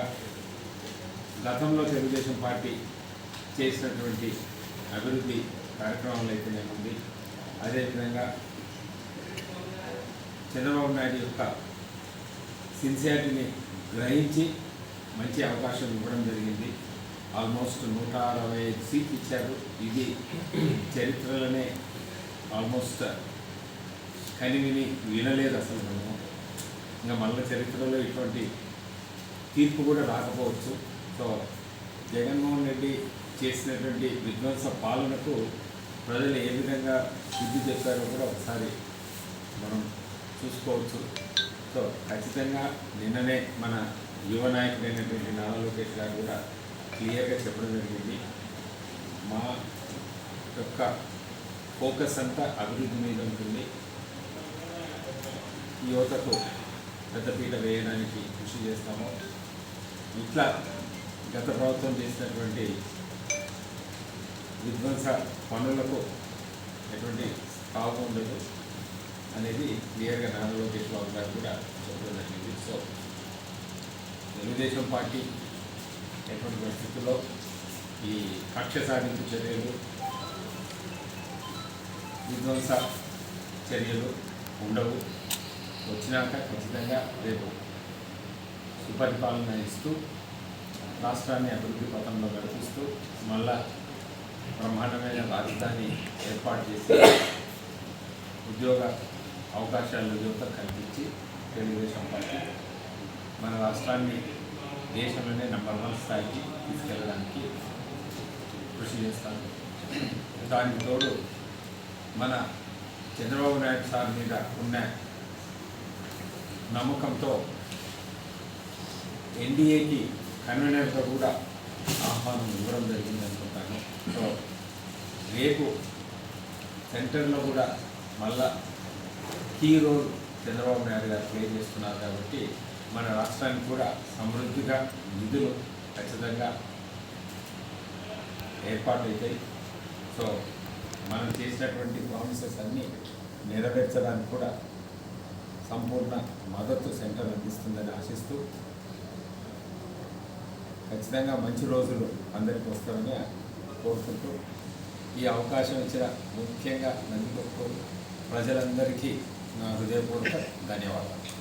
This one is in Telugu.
విధంగా గతంలో తెలుగుదేశం పార్టీ చేసినటువంటి అభివృద్ధి కార్యక్రమాలు అయితేనేముంది అదేవిధంగా చంద్రబాబు నాయుడు యొక్క సిన్సియారిటీని గ్రహించి మంచి అవకాశం ఇవ్వడం జరిగింది. ఆల్మోస్ట్ నూట అరవై ఐదు సీట్లు ఇచ్చారు. ఇది చరిత్రలోనే ఆల్మోస్ట్ కనివిని వినలేదు అసలు మనము. ఇంకా మళ్ళీ చరిత్రలో ఇటువంటి తీర్పు కూడా రాకపోవచ్చు. సో జగన్మోహన్ రెడ్డి చేసినటువంటి విధ్వంస పాలనకు ప్రజలు ఏ విధంగా బుద్ధి చెప్పారో కూడా ఒకసారి మనం చూసుకోవచ్చు. సో ఖచ్చితంగా నిన్ననే మన యువ నాయకుడైనటువంటి నారా లోకేష్ గారు కూడా క్లియర్గా చెప్పడం జరిగింది. మా యొక్క ఫోకస్ అంతా అభివృద్ధి మీద ఉంటుంది. యువతకు పెద్దపీట వేయడానికి కృషి చేస్తాము. ఇట్లా గత ప్రభుత్వం చేసినటువంటి విధ్వంస పనులకు ఎటువంటి స్థాపం ఉండదు అనేది క్లియర్గా నారా లోకేష్ బాబు గారు కూడా చెప్పడం జరిగింది. సో తెలుగుదేశం పార్టీ ఎటువంటి పరిస్థితుల్లో ఈ కక్ష సాధింపు చర్యలు విధ్వంస చర్యలు ఉండవు. వచ్చినాక ఖచ్చితంగా రేపు సుపరిపాలన ఇస్తూ రాష్ట్రాన్ని అభివృద్ధి పథంలో నడిపిస్తూ మళ్ళా బ్రహ్మాండమైన రాజధాని ఏర్పాటు చేసి ఉద్యోగ అవకాశాలు యువత కల్పించి తెలుగుదేశం పార్టీ మన రాష్ట్రాన్ని దేశంలోనే నెంబర్ వన్ స్థాయికి తీసుకెళ్ళడానికి కృషి చేస్తాను. దానికి తోడు మన చంద్రబాబు నాయుడు సార్ మీద ఉన్న నమ్మకంతో ఎన్డీఏకి కన్వీనర్గా కూడా ఆహ్వానం ఇవ్వడం జరిగింది అనుకుంటాను. సో రేపు సెంటర్లో కూడా మళ్ళా కీ రోల్ చంద్రబాబు నాయుడు గారు ప్లే చేస్తున్నారు కాబట్టి మన రాష్ట్రానికి కూడా సమృద్ధిగా నిధులు ఖచ్చితంగా ఏర్పాటు అవుతాయి సో మనం చేసినటువంటి ప్రామిసెస్ అన్నీ నెరవేర్చడానికి కూడా సంపూర్ణ మద్దతు సెంటర్ అందిస్తుందని ఆశిస్తూ ఖచ్చితంగా మంచి రోజులు అందరికీ వస్తారని కోరుకుంటూ ఈ అవకాశం ఇచ్చిన ముఖ్యంగా నందికొట్టు ప్రజలందరికీ నా హృదయపూర్వక ధన్యవాదాలు.